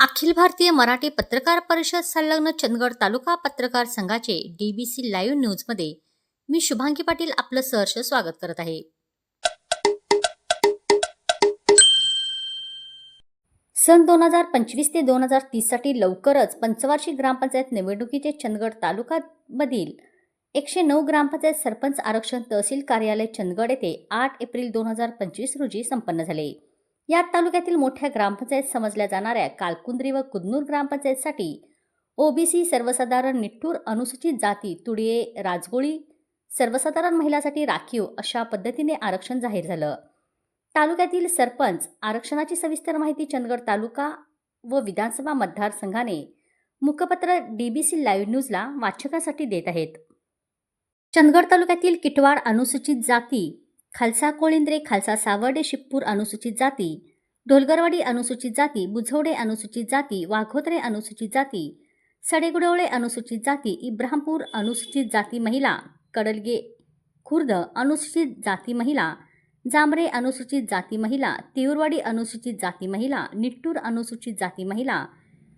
अखिल भारतीय मराठी पत्रकार परिषद संलग्न चंदगड तालुका पत्रकार संघाचे डीबीसी लाईव्ह न्यूजमध्ये मी शुभांगी पाटील आपलं सहर्ष स्वागत करत आहे. सन दोन हजार पंचवीस ते दोन हजार तीससाठी लवकरच पंचवार्षिक ग्रामपंचायत निवडणुकीचे चंदगड तालुकामधील एकशे नऊ ग्रामपंचायत सरपंच आरक्षण तहसील कार्यालय चंदगड येथे आठ एप्रिल दोन हजार पंचवीस रोजी संपन्न झाले. या तालुक्यातील मोठ्या ग्रामपंचायत समजल्या जाणाऱ्या कालकुंद्री व कुदनूर ग्रामपंचायतसाठी ओबीसी सर्वसाधारण निठ्ठूर अनुसूचित जाती तुडिये राजगोळी सर्वसाधारण महिलासाठी राखीव अशा पद्धतीने आरक्षण जाहीर झालं. तालुक्यातील सरपंच आरक्षणाची सविस्तर माहिती चंदगड तालुका व विधानसभा मतदारसंघाने मुखपत्र डीबीसी लाईव्ह न्यूजला वाचकासाठी देत आहेत. चंदगड तालुक्यातील किटवाड अनुसूचित जाती खालसा कोळिंद्रे खालसा सावर्डे शिप्पूर अनुसूचित जाती ढोलगरवाडी अनुसूचित जाती बुझवडे अनुसूचित जाती वाघोत्रे अनुसूचित जाती सडेगुडवळे अनुसूचित जाती इब्राहमपूर अनुसूचित जाती महिला कडलगे खुर्द अनुसूचित जाती महिला जांभरे अनुसूचित जाती महिला तिऊरवाडी अनुसूचित जाती महिला निट्टूर अनुसूचित जाती महिला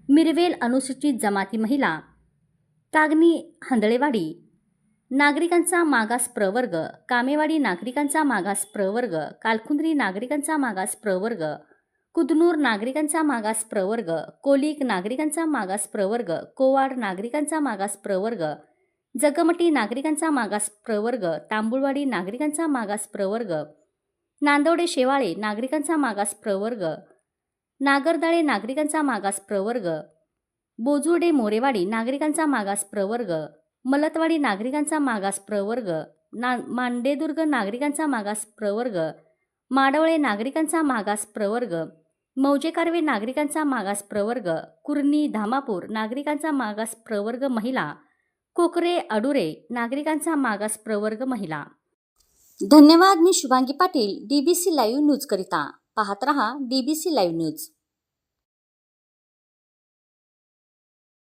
मिरवेल अनुसूचित जमाती महिला कागनी हंदळेवाडी नागरिकांचा मागास प्रवर्ग कामेवाडी नागरिकांचा मागास प्रवर्ग कालखुंद्री नागरिकांचा मागास प्रवर्ग कुदनूर नागरिकांचा मागास प्रवर्ग कोलिक नागरिकांचा मागास प्रवर्ग कोवाड नागरिकांचा मागास प्रवर्ग जगमटी नागरिकांचा मागास प्रवर्ग तांबुळवाडी नागरिकांचा मागास प्रवर्ग नांदवडे शेवाळे नागरिकांचा मागास प्रवर्ग नागरदाळे नागरिकांचा मागास प्रवर्ग बोजुर्डे मोरेवाडी नागरिकांचा मागास प्रवर्ग मलतवाडी नागरिकांचा मागास प्रवर्ग ना मांडेदुर्ग नागरिकांचा मागास प्रवर्ग माडवळे नागरिकांचा मागास प्रवर्ग मौजे कारवे नागरिकांचा मागास प्रवर्ग कुर्नी धामापूर नागरिकांचा मागास प्रवर्ग महिला कोकरे अडुरे नागरिकांचा मागास प्रवर्ग महिला. धन्यवाद मी शुभांगी पाटील डीबीसी लाईव्ह न्यूजकरिता पाहत रहा डीबीसी लाईव्ह न्यूज.